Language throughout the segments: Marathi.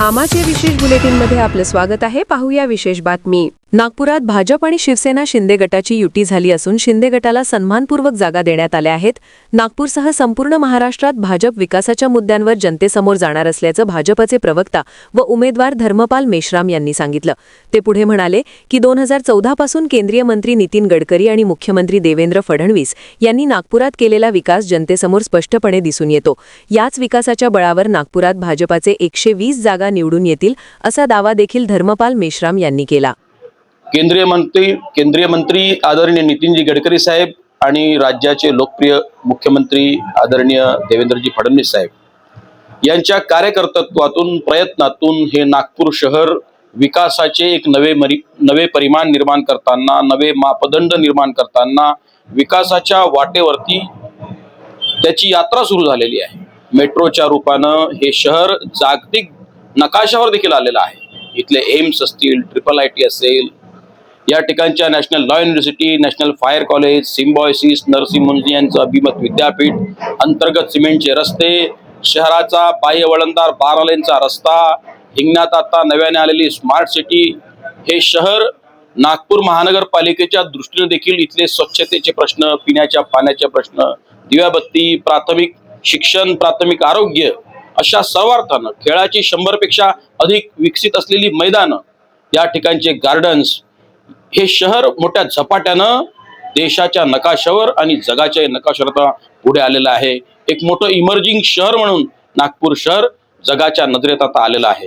आमाचे विशेष बुलेटिनमध्ये आपलं स्वागत आहे. पाहूया विशेष बातमी. नागपुरात भाजप आणि शिवसेना शिंदे गटाची युती झाली असून शिंदे गटाला सन्मानपूर्वक जागा देण्यात आल्या आहेत. नागपूरसह संपूर्ण महाराष्ट्रात भाजप विकासाच्या मुद्द्यांवर जनतेसमोर जाणार असल्याचं भाजपचे प्रवक्ता व उमेदवार धर्मपाल मेश्राम यांनी सांगितलं. ते पुढे म्हणाले की दोन हजार चौदापासून केंद्रीय मंत्री नितीन गडकरी आणि मुख्यमंत्री देवेंद्र फडणवीस यांनी नागपुरात केलेला विकास जनतेसमोर स्पष्टपणे दिसून येतो. याच विकासाच्या बळावर नागपुरात भाजपाचे एकशे वीस जागा निवडून येतील असा दावा देखील धर्मपाल मेश्राम यांनी केला. केंद्रीय मंत्री केंद्रीय मंत्री आदरणीय नितीनजी गडकरी साहेब आणि राज्याचे लोकप्रिय मुख्यमंत्री आदरणीय देवेंद्रजी फडणवीस साहेब. यांच्या कार्यकर्तृत्वातून प्रयत्नातून हे नागपूर शहर विकासाचे एक नवे मरी नवे परिमाण निर्माण करताना नवे मापदंड निर्माण करताना विकासाच्या वाटेवरती त्याची यात्रा सुरू झालेली आहे. मेट्रोच्या रूपानं हे शहर जागतिक नकाशावर देखील आलेलं आहे. इथले एम्स असतील ट्रिपल आय टी असेल या ठिकाणच्या national law university national fire college Symbiosis Narsee Monjee यांचं अभिमत विद्यापीठ अंतर्गत सिमेंटचे रस्ते शहराचा बाह्य वळणदार बारा लेनचा रस्ता हिंगण्यात आता नव्याने आलेली स्मार्ट सिटी हे शहर नागपूर महानगरपालिकेच्या दृष्टीने देखील इथले स्वच्छतेचे प्रश्न पिण्याच्या पाण्याचे प्रश्न दिव्याबत्ती प्राथमिक शिक्षण प्राथमिक आरोग्य अशा सर्वार्थानं खेळाची शंभरपेक्षा अधिक विकसित असलेली मैदानं या ठिकाणचे गार्डन्स हे शहर मोठ्या झपाट्यानं देशाच्या नकाशावर आणि जगाच्या नकाशावर आता पुढे आलेलं आहे. एक मोठं इमर्जिंग शहर म्हणून नागपूर शहर जगाच्या नजरेत आता आलेलं आहे.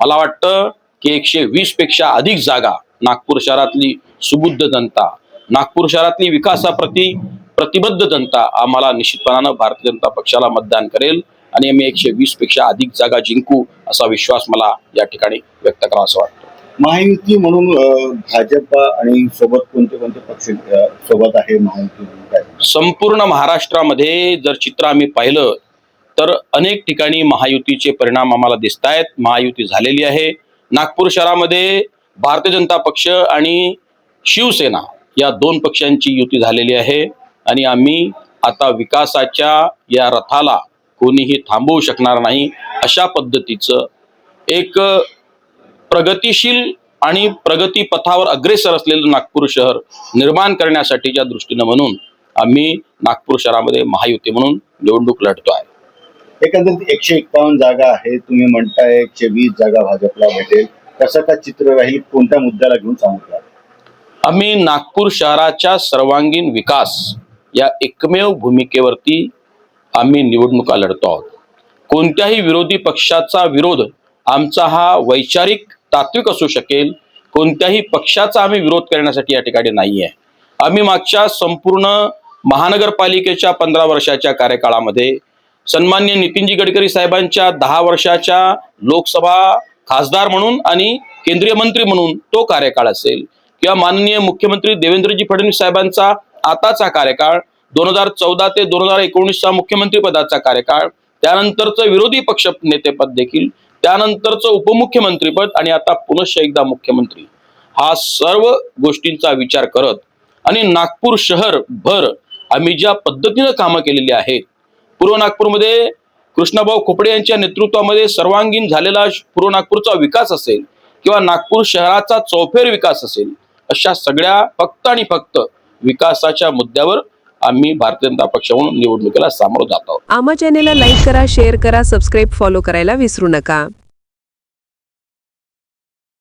मला वाटतं की एकशे वीसपेक्षा अधिक जागा नागपूर शहरातली सुबुद्ध जनता नागपूर शहरातली विकासाप्रती प्रतिबद्ध जनता आम्हाला निश्चितपणानं भारतीय जनता पक्षाला मतदान करेल आणि आम्ही एकशे वीसपेक्षा अधिक जागा जिंकू असा विश्वास मला या ठिकाणी व्यक्त करावा असं वाटतं. महायुती म्हणून अ, भाजप आणि सोबत कोणते कोणते पक्ष सोबत आहे महायुती काय? संपूर्ण महाराष्ट्रामध्ये जर चित्र आम्ही पाहिलं तर अनेक ठिकाणी महायुतीचे परिणाम आम्हाला दिसत आहेत महायुती झालेली आहे. नागपूर शहरामध्ये भारतीय जनता पक्ष आणि शिवसेना या दोन पक्षांची युती झालेली आहे आणि आम्ही आता विकासाच्या या रथाला कोणीही थांबवू शकणार नाही अशा पद्धतीचं एक प्रगतिशील आणि प्रगती पथावर अग्रेसर असलेलं नागपूर शहर निर्माण करण्यासाठीच्या दृष्टीनं म्हणून आम्ही नागपूर शहरामध्ये महायुती म्हणून निवडणूक लढतो आहे एकंदरीत एकशे एकावन्न जागा आहे. तुम्ही म्हणताय एकशे वीस जागा भाजपला भेटेल. कसं काय चित्र राहील कोणत्या मुद्द्याला घेऊन सांगितलं आम्ही नागपूर शहराच्या सर्वांगीण विकास या एकमेव भूमिकेवरती आम्ही निवडणुका लढतो आहोत. कोणत्याही विरोधी पक्षाचा विरोध आमचा हा वैचारिक तात्विक असू शकेल कोणत्याही पक्षाचा आम्ही विरोध करण्यासाठी या ठिकाणी नाही आहे आम्ही मागच्या संपूर्ण महानगरपालिकेच्या पंधरा वर्षाच्या कार्यकाळामध्ये सन्मान्य नितीनजी गडकरी साहेबांच्या दहा वर्षाच्या लोकसभा खासदार म्हणून आणि केंद्रीय मंत्री म्हणून तो कार्यकाळ असेल किंवा माननीय मुख्यमंत्री देवेंद्रजी फडणवीस साहेबांचा आताचा कार्यकाळ दोन हजार चौदा ते दोन हजार एकोणीसचा मुख्यमंत्री पदाचा कार्यकाळ त्यानंतरचं विरोधी पक्ष नेतेपद देखील त्यानंतरचं उपमुख्यमंत्रीपद आणि आता पुनश्च एकदा मुख्यमंत्री. हा सर्व गोष्टींचा विचार करत आणि नागपूर शहर भर आम्ही ज्या पद्धतीनं कामं केलेली आहेत पूर्व नागपूरमध्ये कृष्णाभाऊ खोपडे यांच्या नेतृत्वामध्ये सर्वांगीण झालेला पूर्व नागपूरचा विकास असेल किंवा नागपूर शहराचा चौफेर विकास असेल अशा सगळ्या फक्त आणि फक्त विकासाच्या मुद्द्यावर आम्ही भारतीय जनता पक्ष म्हणून निवडणुकीला सामोरं जात आहोत. आमा चॅनेलला लाईक करा शेअर करा सबस्क्राईब फॉलो करायला विसरू नका.